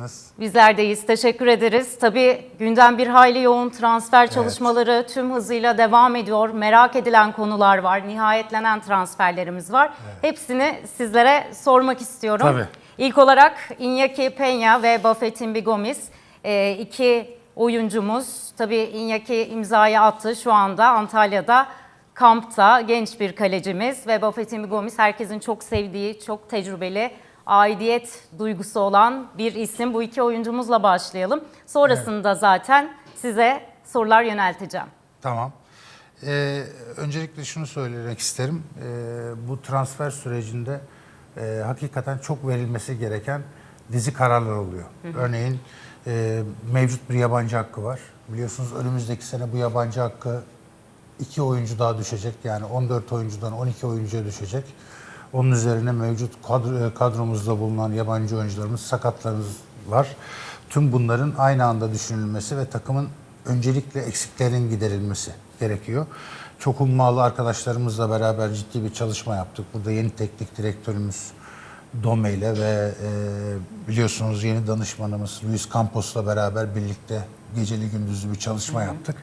Nasıl? Bizlerdeyiz. Teşekkür ederiz. Tabii gündem bir hayli yoğun transfer çalışmaları tüm hızıyla devam ediyor. Merak edilen konular var. Nihayetlenen transferlerimiz var. Hepsini sizlere sormak istiyorum. Tabii. İlk olarak Iñaki Peña ve Buffett'in Bigomis e, iki oyuncumuz. Tabii Iñaki imzayı attı şu anda Antalya'da. Kampta genç bir kalecimiz ve Buffett'in Bigomis herkesin çok sevdiği, çok tecrübeli, aidiyet duygusu olan bir isim. Bu iki oyuncumuzla başlayalım. Sonrasında zaten size sorular yönelteceğim. Tamam. Ee, öncelikle şunu söylemek isterim. Ee, bu transfer sürecinde e, hakikaten çok verilmesi gereken dizi kararlar oluyor. Örneğin e, mevcut bir yabancı hakkı var. Biliyorsunuz önümüzdeki sene bu yabancı hakkı iki oyuncu daha düşecek. Yani 14 oyuncudan 12 oyuncuya düşecek. Onun üzerine mevcut kadro, kadromuzda bulunan yabancı oyuncularımız, sakatlarımız var. Tüm bunların aynı anda düşünülmesi ve takımın öncelikle eksiklerin giderilmesi gerekiyor. Çok ummalı arkadaşlarımızla beraber ciddi bir çalışma yaptık. Burada yeni teknik direktörümüz Dome ile ve e, biliyorsunuz yeni danışmanımız Luis Campos'la beraber birlikte geceli gündüzlü bir çalışma yaptık.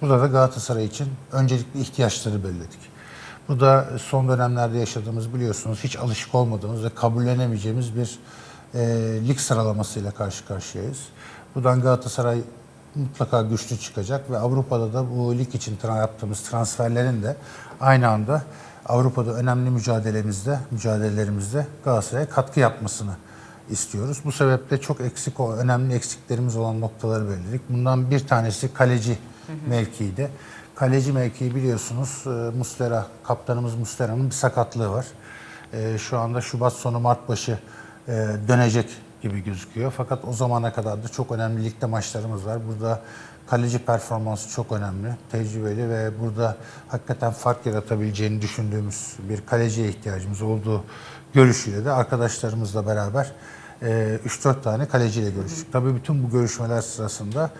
Burada da Galatasaray için öncelikli ihtiyaçları belirledik. Bu da son dönemlerde yaşadığımız biliyorsunuz hiç alışık olmadığımız ve kabullenemeyeceğimiz bir e, lig sıralamasıyla karşı karşıyayız. Buradan Galatasaray mutlaka güçlü çıkacak ve Avrupa'da da bu lig için yaptığımız transferlerin de aynı anda Avrupa'da önemli mücadelemizde, mücadelelerimizde Galatasaray'a katkı yapmasını istiyoruz. Bu sebeple çok eksik, önemli eksiklerimiz olan noktaları belirledik. Bundan bir tanesi kaleci mevkiiydi. Kaleci mevkii biliyorsunuz e, Muslera, kaptanımız Muslera'nın bir sakatlığı var. E, Şu anda Şubat sonu Mart başı e, dönecek gibi gözüküyor. Fakat o zamana kadar da çok önemli ligde maçlarımız var. Burada kaleci performansı çok önemli, tecrübeli ve burada hakikaten fark yaratabileceğini düşündüğümüz bir kaleciye ihtiyacımız olduğu görüşüyle de arkadaşlarımızla beraber e, 3-4 tane kaleciyle görüştük. Tabii bütün bu görüşmeler sırasında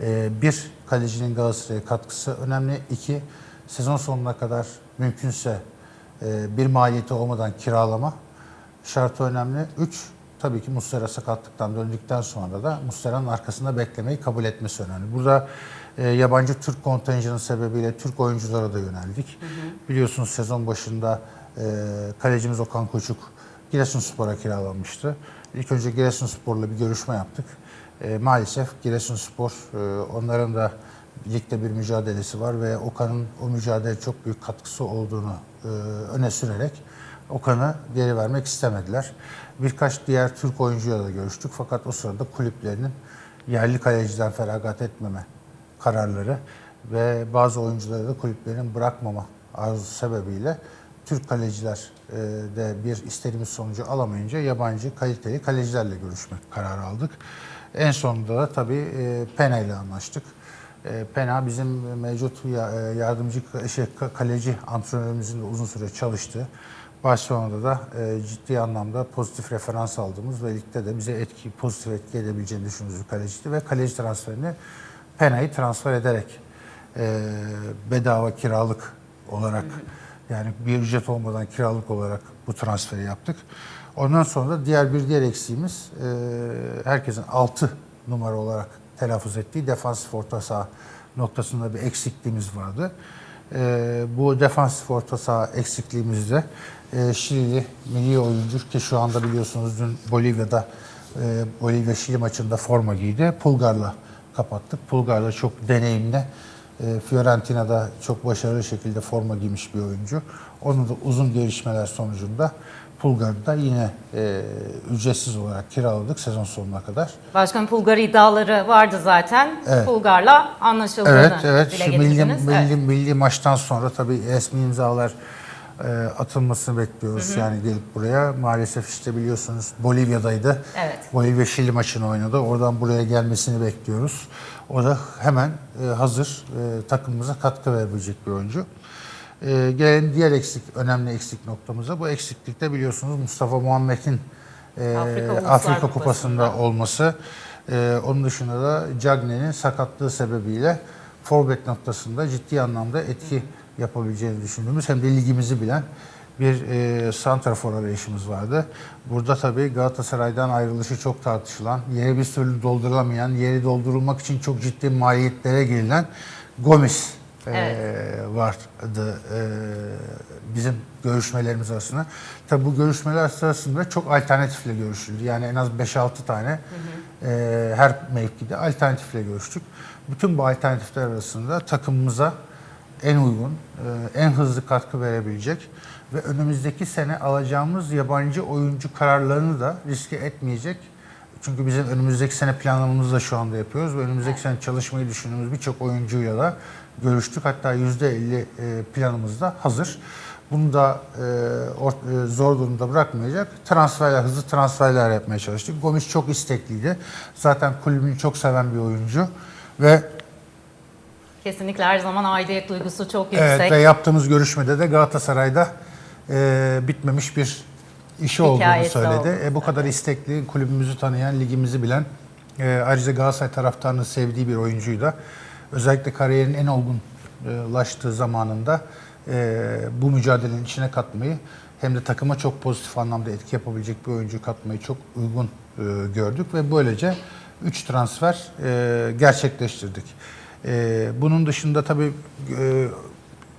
e, bir, kalecinin Galatasaray'a katkısı önemli. İki, sezon sonuna kadar mümkünse e, bir maliyeti olmadan kiralama şartı önemli. Üç, tabii ki Muslera sakatlıktan döndükten sonra da Muslera'nın arkasında beklemeyi kabul etmesi önemli. Burada e, yabancı Türk kontenjanı sebebiyle Türk oyunculara da yöneldik. Biliyorsunuz sezon başında e, kalecimiz Okan Koçuk Giresunspor'a kiralanmıştı. İlk önce Giresunspor'la bir görüşme yaptık. E, maalesef Giresunspor e, onların da ligde bir mücadelesi var ve Okan'ın o mücadele çok büyük katkısı olduğunu e, öne sürerek Okan'ı geri vermek istemediler. Birkaç diğer Türk oyuncuyla da görüştük fakat o sırada kulüplerinin yerli kaleciden feragat etmeme kararları ve bazı oyuncuları da kulüplerin bırakmama arzusu sebebiyle Türk kaleciler e, de bir istediğimiz sonucu alamayınca yabancı kaliteli kalecilerle görüşmek kararı aldık. En sonunda da tabii e, Pena ile anlaştık. E, Pena bizim mevcut ya- yardımcı şey, ka- kaleci antrenörümüzün de uzun süre çalıştığı. Barcelona'da da ciddi anlamda pozitif referans aldığımız ve ligde de bize etki, pozitif etki edebileceğini düşündüğümüz bir kaleciydi ve kaleci transferini Pena'yı transfer ederek bedava kiralık olarak yani bir ücret olmadan kiralık olarak bu transferi yaptık. Ondan sonra da diğer bir diğer eksiğimiz e, herkesin 6 numara olarak telaffuz ettiği defansif orta saha noktasında bir eksikliğimiz vardı. E, bu defansif orta saha eksikliğimizde e, Şilili milli oyuncu ki şu anda biliyorsunuz dün Bolivya'da e, Bolivya Şili maçında forma giydi. Pulgar'la kapattık. Pulgar da çok deneyimli. E, Fiorentina'da çok başarılı şekilde forma giymiş bir oyuncu. Onu da uzun gelişmeler sonucunda Pulgar'ı da yine e, ücretsiz olarak kiraladık sezon sonuna kadar. Başkan Pulgar iddiaları vardı zaten. Evet. Pulgar'la anlaşıldığını Evet, evet. dile Şu milli, getirdiniz. milli, Evet. milli maçtan sonra tabii resmi imzalar e, atılmasını bekliyoruz. Yani gelip buraya. Maalesef işte biliyorsunuz Bolivya'daydı. Evet. Bolivya Şili maçını oynadı. Oradan buraya gelmesini bekliyoruz. O da hemen e, hazır e, takımımıza katkı verebilecek bir oyuncu. E, gelen diğer eksik, önemli eksik noktamıza bu eksiklikte biliyorsunuz Mustafa Muhammed'in e, Afrika Afrika Kupası'nda. Kupası'nda olması. E, onun dışında da Cagney'in sakatlığı sebebiyle forvet noktasında ciddi anlamda etki yapabileceğini düşündüğümüz hem de ligimizi bilen bir e, santrafor arayışımız vardı. Burada tabii Galatasaray'dan ayrılışı çok tartışılan, yeri bir türlü doldurulamayan, yeri doldurulmak için çok ciddi maliyetlere girilen Gomis e, vardı e, bizim görüşmelerimiz arasında. Tabii bu görüşmeler sırasında çok alternatifle görüşüldü. Yani en az 5-6 tane e, her mevkide alternatifle görüştük. Bütün bu alternatifler arasında takımımıza en uygun, e, en hızlı katkı verebilecek ve önümüzdeki sene alacağımız yabancı oyuncu kararlarını da riske etmeyecek. Çünkü bizim önümüzdeki sene planlamamızı da şu anda yapıyoruz ve önümüzdeki sene çalışmayı düşündüğümüz birçok oyuncuyla da görüştük. Hatta %50 e, planımız da hazır. Bunu da e, e, zor durumda bırakmayacak. Transferler, hızlı transferler yapmaya çalıştık. Gomis çok istekliydi. Zaten kulübünü çok seven bir oyuncu ve Kesinlikle her zaman aidiyet duygusu çok yüksek. Evet ve yaptığımız görüşmede de Galatasaray'da e, bitmemiş bir işi olduğunu Hikayesi söyledi. oldu. E, bu kadar istekli, kulübümüzü tanıyan, ligimizi bilen, e, ayrıca Galatasaray taraftarının sevdiği bir oyuncuyu da özellikle kariyerin en olgunlaştığı zamanında e, bu mücadelenin içine katmayı hem de takıma çok pozitif anlamda etki yapabilecek bir oyuncu katmayı çok uygun e, gördük ve böylece 3 transfer e, gerçekleştirdik. E, bunun dışında tabii e,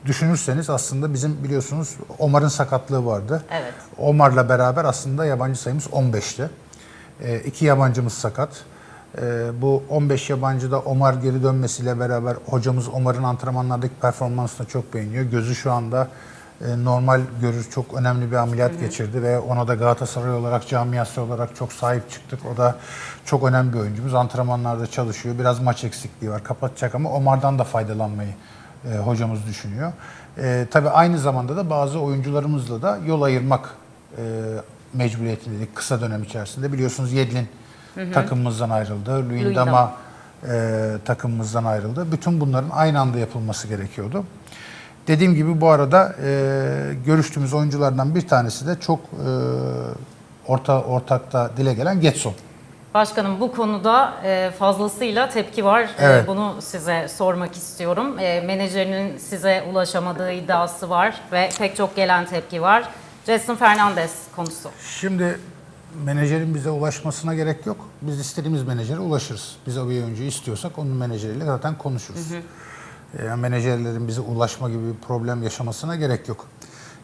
düşünürseniz aslında bizim biliyorsunuz Omar'ın sakatlığı vardı. Evet. Omar'la beraber aslında yabancı sayımız 15'ti. E, iki yabancımız sakat. E, bu 15 yabancı da Omar geri dönmesiyle beraber hocamız Omar'ın antrenmanlardaki performansını çok beğeniyor. Gözü şu anda normal görür çok önemli bir ameliyat geçirdi ve ona da Galatasaray olarak camiası olarak çok sahip çıktık. O da çok önemli bir oyuncumuz. Antrenmanlarda çalışıyor. Biraz maç eksikliği var. Kapatacak ama Omar'dan da faydalanmayı e, hocamız düşünüyor. E, tabii aynı zamanda da bazı oyuncularımızla da yol ayırmak e, mecburiyetindeydik kısa dönem içerisinde. Biliyorsunuz Yedlin takımımızdan ayrıldı. Luyendama e, takımımızdan ayrıldı. Bütün bunların aynı anda yapılması gerekiyordu. Dediğim gibi bu arada e, görüştüğümüz oyunculardan bir tanesi de çok e, orta ortakta dile gelen Getson. Başkanım bu konuda e, fazlasıyla tepki var. E, Evet. Bunu size sormak istiyorum. E, Menajerinin size ulaşamadığı iddiası var ve pek çok gelen tepki var. Jason Fernandez konusu. Şimdi menajerin bize ulaşmasına gerek yok. Biz istediğimiz menajere ulaşırız. Biz o bir oyuncuyu istiyorsak onun menajeriyle zaten konuşuruz. Yani menajerlerin bize ulaşma gibi bir problem yaşamasına gerek yok.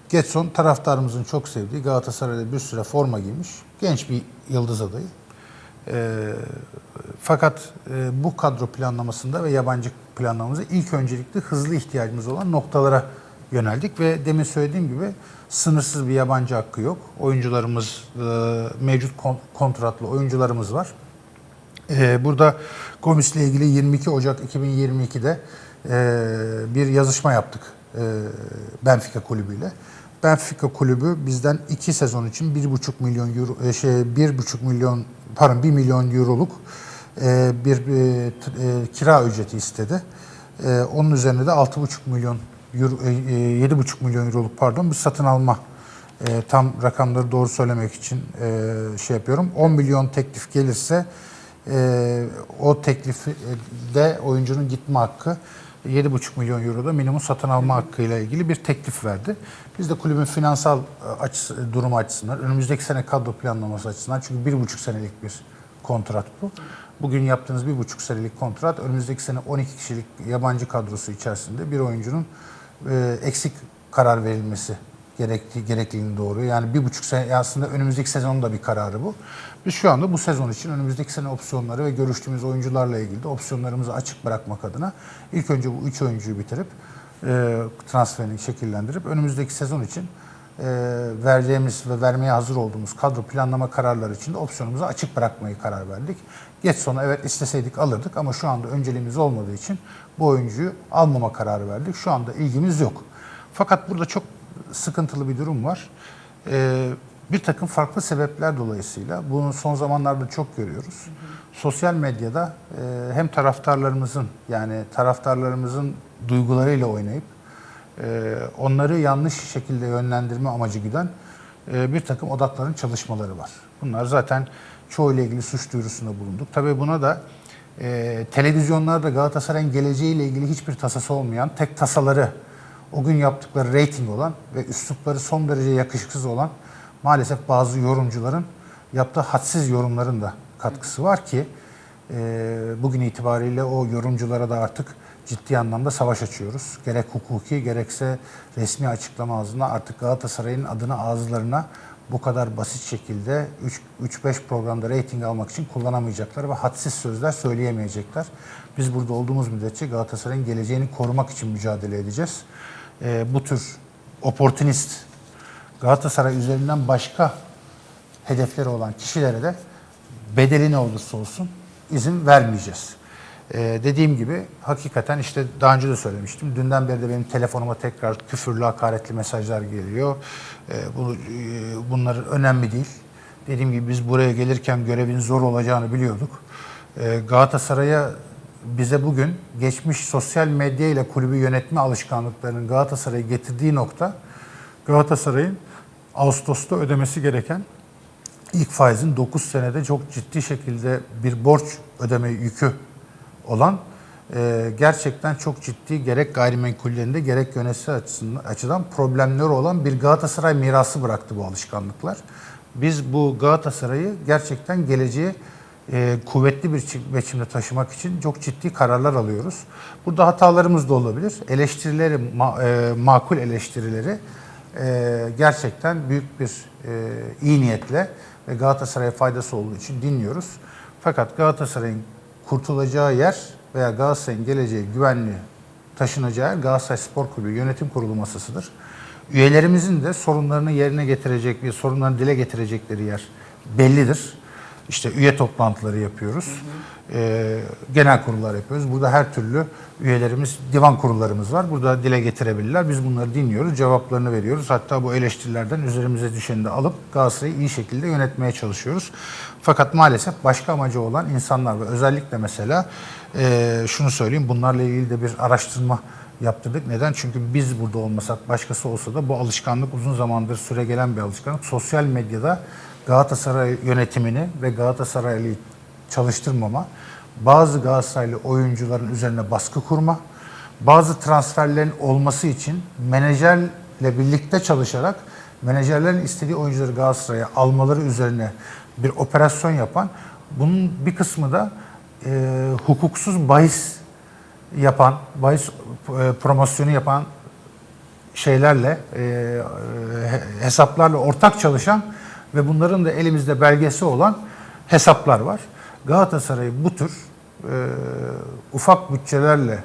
Getson taraftarımızın çok sevdiği Galatasaray'da bir süre forma giymiş. Genç bir yıldız adayı. Ee, fakat e, bu kadro planlamasında ve yabancı planlamamızda ilk öncelikle hızlı ihtiyacımız olan noktalara yöneldik ve demin söylediğim gibi sınırsız bir yabancı hakkı yok. Oyuncularımız e, mevcut kon- kontratlı oyuncularımız var. Ee, burada Gomis'le ilgili 22 Ocak 2022'de e, bir yazışma yaptık e, Benfica kulübüyle. Benfica kulübü bizden 2 sezon için 1,5 milyon euro e, şey 1,5 milyon pardon 1 milyon euroluk e, bir e, kira ücreti istedi. Onun üzerine de 6,5 milyon euro, e, e, 7,5 milyon euroluk pardon bir satın alma tam rakamları doğru söylemek için şey yapıyorum. 10 milyon teklif gelirse o teklifde oyuncunun gitme hakkı 7,5 milyon euroda minimum satın alma hakkıyla ilgili bir teklif verdi. Biz de kulübün finansal e, açısı, durumu açısından, önümüzdeki sene kadro planlaması açısından çünkü bir buçuk senelik bir kontrat bu. Bugün yaptığınız bir buçuk senelik kontrat önümüzdeki sene 12 kişilik yabancı kadrosu içerisinde bir oyuncunun e, eksik karar verilmesi gerektiği gerekliliğini doğuruyor. Yani bir buçuk sene aslında önümüzdeki sezonun da bir kararı bu. Biz şu anda bu sezon için önümüzdeki sene opsiyonları ve görüştüğümüz oyuncularla ilgili de opsiyonlarımızı açık bırakmak adına ilk önce bu üç oyuncuyu bitirip e, transferini şekillendirip önümüzdeki sezon için e, vereceğimiz ve vermeye hazır olduğumuz kadro planlama kararları için de opsiyonumuzu açık bırakmayı karar verdik. Geç sona evet isteseydik alırdık ama şu anda önceliğimiz olmadığı için bu oyuncuyu almama kararı verdik. Şu anda ilgimiz yok. Fakat burada çok sıkıntılı bir durum var. Ee, bir takım farklı sebepler dolayısıyla bunu son zamanlarda çok görüyoruz. Sosyal medyada e, hem taraftarlarımızın yani taraftarlarımızın duygularıyla oynayıp e, onları yanlış şekilde yönlendirme amacı güden e, bir takım odakların çalışmaları var. Bunlar zaten çoğuyla ilgili suç duyurusunda bulunduk. Tabii buna da e, televizyonlarda Galatasaray'ın geleceğiyle ilgili hiçbir tasası olmayan tek tasaları o gün yaptıkları reyting olan ve üslupları son derece yakışıksız olan maalesef bazı yorumcuların yaptığı hadsiz yorumların da katkısı var ki e, bugün itibariyle o yorumculara da artık ciddi anlamda savaş açıyoruz. Gerek hukuki gerekse resmi açıklama ağzına artık Galatasaray'ın adını ağızlarına bu kadar basit şekilde 3-5 programda reyting almak için kullanamayacaklar ve hadsiz sözler söyleyemeyecekler. Biz burada olduğumuz müddetçe Galatasaray'ın geleceğini korumak için mücadele edeceğiz. Ee, bu tür oportunist Galatasaray üzerinden başka hedefleri olan kişilere de bedeli ne olursa olsun izin vermeyeceğiz. Ee, dediğim gibi hakikaten işte daha önce de söylemiştim. Dünden beri de benim telefonuma tekrar küfürlü, hakaretli mesajlar geliyor. Ee, bu, e, bunlar önemli değil. Dediğim gibi biz buraya gelirken görevin zor olacağını biliyorduk. Ee, Galatasaray'a bize bugün geçmiş sosyal medya ile kulübü yönetme alışkanlıklarının Galatasaray'ı getirdiği nokta Galatasaray'ın Ağustos'ta ödemesi gereken ilk faizin 9 senede çok ciddi şekilde bir borç ödeme yükü olan e, gerçekten çok ciddi gerek gayrimenkullerinde gerek yönetsel açısından, açıdan problemleri olan bir Galatasaray mirası bıraktı bu alışkanlıklar. Biz bu Galatasaray'ı gerçekten geleceğe e, kuvvetli bir çi- biçimde taşımak için çok ciddi kararlar alıyoruz. Burada hatalarımız da olabilir. Eleştirileri, e, makul eleştirileri e, gerçekten büyük bir iyi niyetle ve Galatasaray'a faydası olduğu için dinliyoruz. Fakat Galatasaray'ın kurtulacağı yer veya Galatasaray'ın geleceği güvenli taşınacağı yer Galatasaray Spor Kulübü Yönetim Kurulu masasıdır. Üyelerimizin de sorunlarını yerine getirecek ve sorunlarını dile getirecekleri yer bellidir. İşte üye toplantıları yapıyoruz. Ee, genel kurullar yapıyoruz. Burada her türlü üyelerimiz, divan kurullarımız var. Burada dile getirebilirler. Biz bunları dinliyoruz, cevaplarını veriyoruz. Hatta bu eleştirilerden üzerimize düşeni de alıp Galatasaray'ı iyi şekilde yönetmeye çalışıyoruz. Fakat maalesef başka amacı olan insanlar ve özellikle mesela e, şunu söyleyeyim, bunlarla ilgili de bir araştırma yaptırdık. Neden? Çünkü biz burada olmasak başkası olsa da bu alışkanlık uzun zamandır süre gelen bir alışkanlık. Sosyal medyada Galatasaray yönetimini ve Galatasaraylı çalıştırmama, bazı Galatasaraylı oyuncuların üzerine baskı kurma, bazı transferlerin olması için menajerle birlikte çalışarak menajerlerin istediği oyuncuları Galatasaray'a almaları üzerine bir operasyon yapan, bunun bir kısmı da e, hukuksuz bahis yapan, bahis e, promosyonu yapan şeylerle, e, e, hesaplarla ortak çalışan ve bunların da elimizde belgesi olan hesaplar var. Galatasaray bu tür e, ufak bütçelerle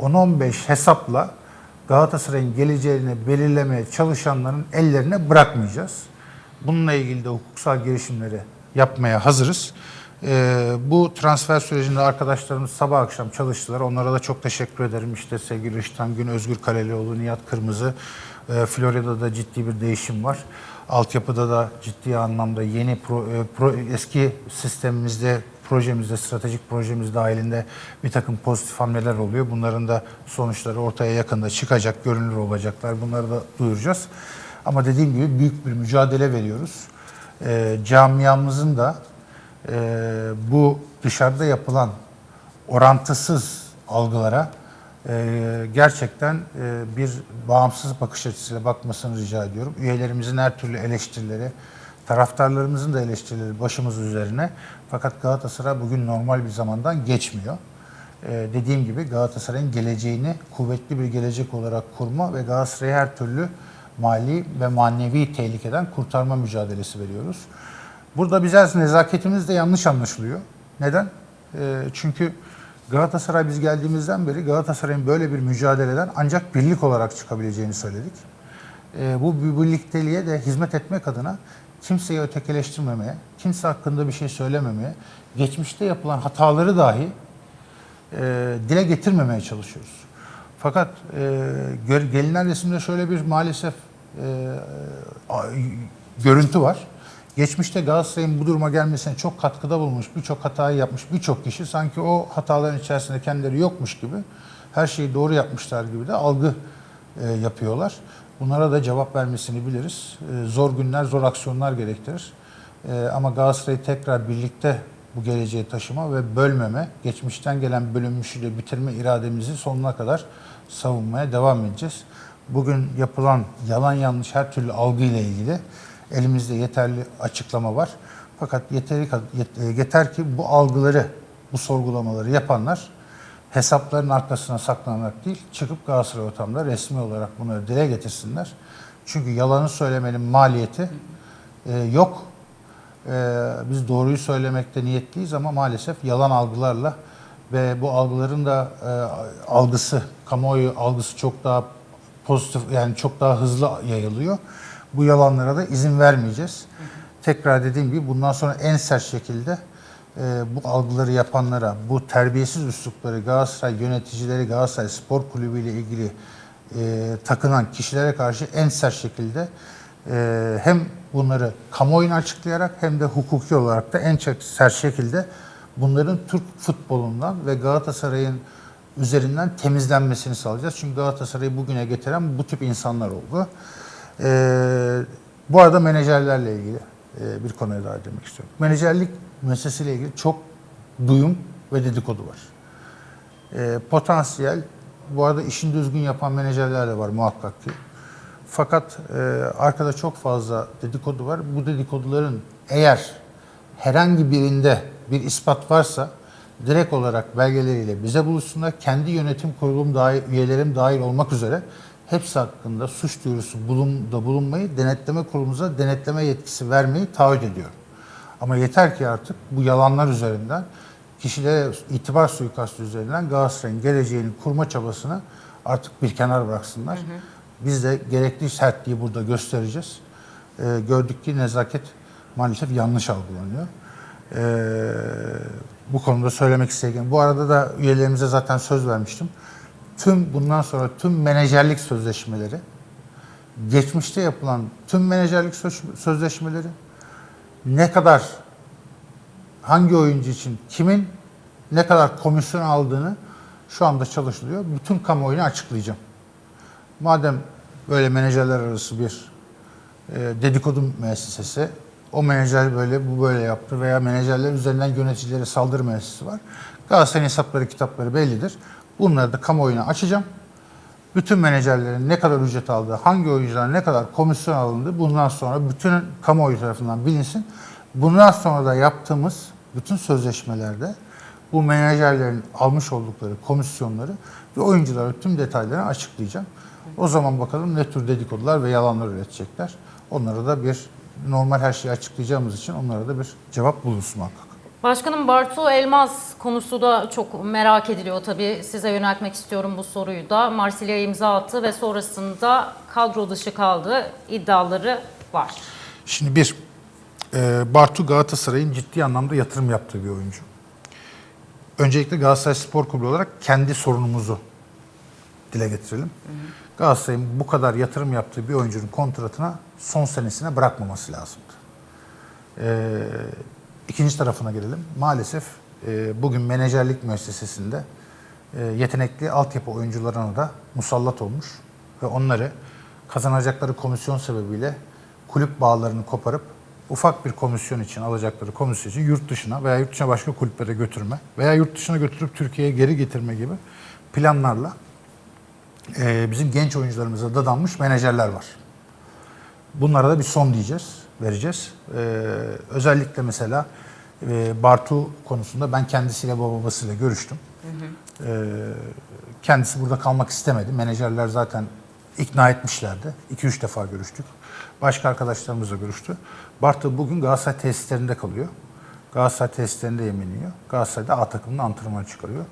10-15 hesapla Galatasaray'ın geleceğini belirlemeye çalışanların ellerine bırakmayacağız. Bununla ilgili de hukuksal girişimleri yapmaya hazırız. Ee, bu transfer sürecinde arkadaşlarımız sabah akşam çalıştılar. Onlara da çok teşekkür ederim. İşte sevgili Rıştan Gün, Özgür Kalelioğlu, Nihat Kırmızı. Ee, Florya'da ciddi bir değişim var. Altyapıda da ciddi anlamda yeni pro, e, pro- eski sistemimizde projemizde, stratejik projemiz dahilinde bir takım pozitif hamleler oluyor. Bunların da sonuçları ortaya yakında çıkacak, görünür olacaklar. Bunları da duyuracağız. Ama dediğim gibi büyük bir mücadele veriyoruz. Ee, camiamızın da e, bu dışarıda yapılan orantısız algılara e, gerçekten e, bir bağımsız bakış açısıyla bakmasını rica ediyorum. Üyelerimizin her türlü eleştirileri, taraftarlarımızın da eleştirileri başımız üzerine. Fakat Galatasaray bugün normal bir zamandan geçmiyor. E, dediğim gibi Galatasaray'ın geleceğini kuvvetli bir gelecek olarak kurma ve Galatasaray'ı her türlü mali ve manevi tehlikeden kurtarma mücadelesi veriyoruz. Burada biraz nezaketimiz de yanlış anlaşılıyor. Neden? Ee, çünkü Galatasaray biz geldiğimizden beri Galatasaray'ın böyle bir mücadeleden ancak birlik olarak çıkabileceğini söyledik. Ee, bu bir birlikteliğe de hizmet etmek adına kimseyi ötekileştirmemeye, kimse hakkında bir şey söylememeye, geçmişte yapılan hataları dahi e, dile getirmemeye çalışıyoruz. Fakat e, gelinen resimde şöyle bir maalesef e, a- görüntü var. Geçmişte Galatasaray'ın bu duruma gelmesine çok katkıda bulmuş, birçok hatayı yapmış birçok kişi sanki o hataların içerisinde kendileri yokmuş gibi her şeyi doğru yapmışlar gibi de algı e, yapıyorlar. Bunlara da cevap vermesini biliriz. E, zor günler, zor aksiyonlar gerektirir. E, ama Galatasaray'ı tekrar birlikte bu geleceğe taşıma ve bölmeme, geçmişten gelen bölünmüşü de bitirme irademizi sonuna kadar savunmaya devam edeceğiz. bugün yapılan yalan yanlış her türlü algı ile ilgili elimizde yeterli açıklama var. Fakat yeteri e, yeter ki bu algıları, bu sorgulamaları yapanlar hesapların arkasına saklanarak değil, çıkıp Galatasaray ortamda resmi olarak bunları dile getirsinler. Çünkü yalanı söylemenin maliyeti e, yok. E, biz doğruyu söylemekte niyetliyiz ama maalesef yalan algılarla ve bu algıların da e, algısı, kamuoyu algısı çok daha pozitif yani çok daha hızlı yayılıyor. Bu yalanlara da izin vermeyeceğiz. Tekrar dediğim gibi bundan sonra en sert şekilde e, bu algıları yapanlara, bu terbiyesiz üslupları Galatasaray yöneticileri, Galatasaray Spor Kulübü ile ilgili e, takınan kişilere karşı en sert şekilde e, hem bunları kamuoyuna açıklayarak hem de hukuki olarak da en sert şekilde bunların Türk futbolundan ve Galatasaray'ın üzerinden temizlenmesini sağlayacağız. Çünkü Galatasaray'ı bugüne getiren bu tip insanlar oldu. Ee, bu arada menajerlerle ilgili e, bir konuya daha demek istiyorum. Menajerlik meselesiyle ilgili çok duyum ve dedikodu var. Ee, potansiyel, bu arada işini düzgün yapan menajerler de var muhakkak ki. Fakat e, arkada çok fazla dedikodu var. Bu dedikoduların eğer herhangi birinde bir ispat varsa direkt olarak belgeleriyle bize buluşsunlar. Kendi yönetim kurulum dahil, üyelerim dahil olmak üzere hepsi hakkında suç duyurusu bulunda bulunmayı denetleme kurulumuza denetleme yetkisi vermeyi taahhüt ediyorum. Ama yeter ki artık bu yalanlar üzerinden kişilere itibar suikastı üzerinden Galatasaray'ın geleceğini kurma çabasını artık bir kenar bıraksınlar. Biz de gerekli sertliği burada göstereceğiz. Ee, gördük ki nezaket maalesef yanlış algılanıyor. Ee, bu konuda söylemek istediğim. Bu arada da üyelerimize zaten söz vermiştim. Tüm bundan sonra tüm menajerlik sözleşmeleri, geçmişte yapılan tüm menajerlik söz- sözleşmeleri ne kadar hangi oyuncu için kimin ne kadar komisyon aldığını şu anda çalışılıyor. Bütün kamuoyuna açıklayacağım. Madem böyle menajerler arası bir e, dedikodu müessesesi, o menajer böyle, bu böyle yaptı veya menajerler üzerinden yöneticilere saldırı müessesesi var. Galatasaray'ın hesapları, kitapları bellidir. Bunları da kamuoyuna açacağım. Bütün menajerlerin ne kadar ücret aldığı, hangi oyunculara ne kadar komisyon alındığı bundan sonra bütün kamuoyu tarafından bilinsin. Bundan sonra da yaptığımız bütün sözleşmelerde bu menajerlerin almış oldukları komisyonları ve oyunculara tüm detaylarını açıklayacağım. O zaman bakalım ne tür dedikodular ve yalanlar üretecekler. Onlara da bir normal her şeyi açıklayacağımız için onlara da bir cevap bulunsun muhakkak. Başkanım Bartu Elmas konusu da çok merak ediliyor tabii. Size yöneltmek istiyorum bu soruyu da. Marsilya'ya imza attı ve sonrasında kadro dışı kaldı iddiaları var. Şimdi bir, e, Bartu Galatasaray'ın ciddi anlamda yatırım yaptığı bir oyuncu. Öncelikle Galatasaray Spor Kulübü olarak kendi sorunumuzu dile getirelim. Galatasaray'ın bu kadar yatırım yaptığı bir oyuncunun kontratına son senesine bırakmaması lazımdı. E, ikinci tarafına gelelim. Maalesef e, bugün menajerlik müessesesinde e, yetenekli altyapı oyuncularına da musallat olmuş ve onları kazanacakları komisyon sebebiyle kulüp bağlarını koparıp ufak bir komisyon için alacakları komisyon için yurt dışına veya yurt dışına başka kulüplere götürme veya yurt dışına götürüp Türkiye'ye geri getirme gibi planlarla e, bizim genç oyuncularımıza dadanmış menajerler var. Bunlara da bir son diyeceğiz, vereceğiz. Ee, özellikle mesela e, Bartu konusunda ben kendisiyle babasıyla görüştüm. Ee, kendisi burada kalmak istemedi. Menajerler zaten ikna etmişlerdi. 2-3 defa görüştük. Başka arkadaşlarımızla görüştü. Bartu bugün Galatasaray tesislerinde kalıyor. Galatasaray tesislerinde yemin yiyor. Galatasaray'da A takımında antrenman çıkarıyor.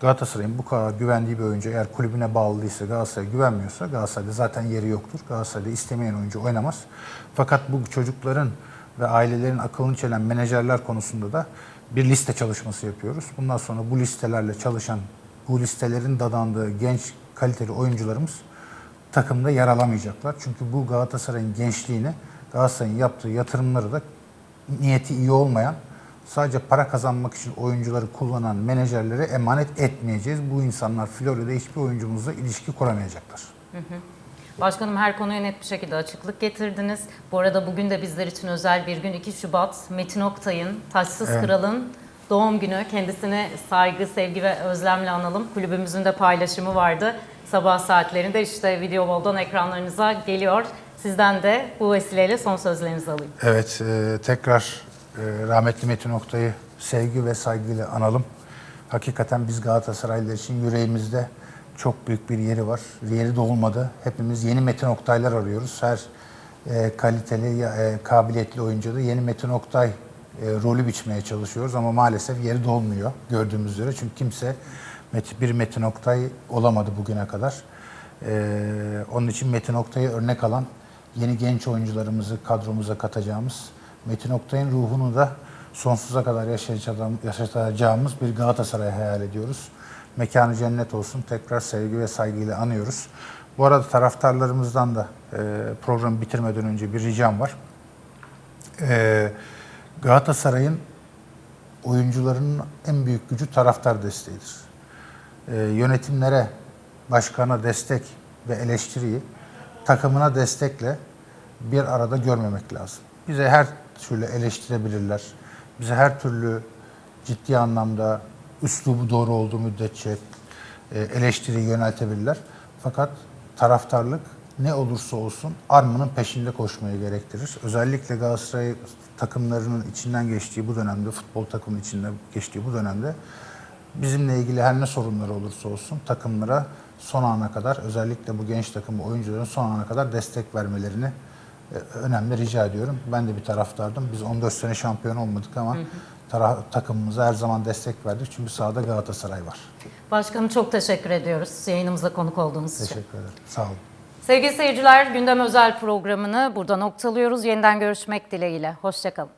Galatasaray'ın bu kadar güvendiği bir oyuncu eğer kulübüne bağlı değilse Galatasaray güvenmiyorsa Galatasaray'da zaten yeri yoktur. Galatasaray'da istemeyen oyuncu oynamaz. Fakat bu çocukların ve ailelerin akılını çelen menajerler konusunda da bir liste çalışması yapıyoruz. Bundan sonra bu listelerle çalışan, bu listelerin dadandığı genç kaliteli oyuncularımız takımda yer alamayacaklar. Çünkü bu Galatasaray'ın gençliğini, Galatasaray'ın yaptığı yatırımları da niyeti iyi olmayan, sadece para kazanmak için oyuncuları kullanan menajerlere emanet etmeyeceğiz. Bu insanlar Florya'da hiçbir oyuncumuzla ilişki kuramayacaklar. Başkanım her konuya net bir şekilde açıklık getirdiniz. Bu arada bugün de bizler için özel bir gün 2 Şubat Metin Oktay'ın, Taçsız Evet. Kral'ın doğum günü. Kendisine saygı, sevgi ve özlemle analım. Kulübümüzün de paylaşımı vardı. Sabah saatlerinde işte Video Wall'dan ekranlarınıza geliyor. Sizden de bu vesileyle son sözlerinizi alayım. Evet, e, tekrar rahmetli Metin Oktay'ı sevgi ve saygıyla analım. Hakikaten biz Galatasaraylılar için yüreğimizde çok büyük bir yeri var. Yeri de olmadı. Hepimiz yeni Metin Oktaylar arıyoruz. Her e, kaliteli, e, kabiliyetli oyuncuda yeni Metin Oktay e, rolü biçmeye çalışıyoruz ama maalesef yeri dolmuyor gördüğümüz üzere. Çünkü kimse bir Metin Oktay olamadı bugüne kadar. E, onun için Metin Oktay'ı örnek alan yeni genç oyuncularımızı kadromuza katacağımız, Metin Oktay'ın ruhunu da sonsuza kadar yaşatacağımız bir Galatasaray hayal ediyoruz. Mekanı cennet olsun. Tekrar sevgi ve saygıyla anıyoruz. Bu arada taraftarlarımızdan da e, programı bitirmeden önce bir ricam var. E, Galatasaray'ın oyuncularının en büyük gücü taraftar desteğidir. E, yönetimlere, başkana destek ve eleştiriyi takımına destekle bir arada görmemek lazım. Bize her türlü eleştirebilirler. Bize her türlü ciddi anlamda üslubu doğru olduğu müddetçe e, eleştiri yöneltebilirler. Fakat taraftarlık ne olursa olsun armının peşinde koşmayı gerektirir. Özellikle Galatasaray takımlarının içinden geçtiği bu dönemde, futbol takımının içinden geçtiği bu dönemde bizimle ilgili her ne sorunları olursa olsun takımlara son ana kadar özellikle bu genç takım oyuncuların son ana kadar destek vermelerini önemli rica ediyorum. Ben de bir taraftardım. Biz 14 sene şampiyon olmadık ama tara- takımımıza her zaman destek verdik. Çünkü sahada Galatasaray var. Başkanım çok teşekkür ediyoruz yayınımıza konuk olduğunuz için. Teşekkür ederim. Sağ olun. Sevgili seyirciler, gündem özel programını burada noktalıyoruz. Yeniden görüşmek dileğiyle. Hoşçakalın.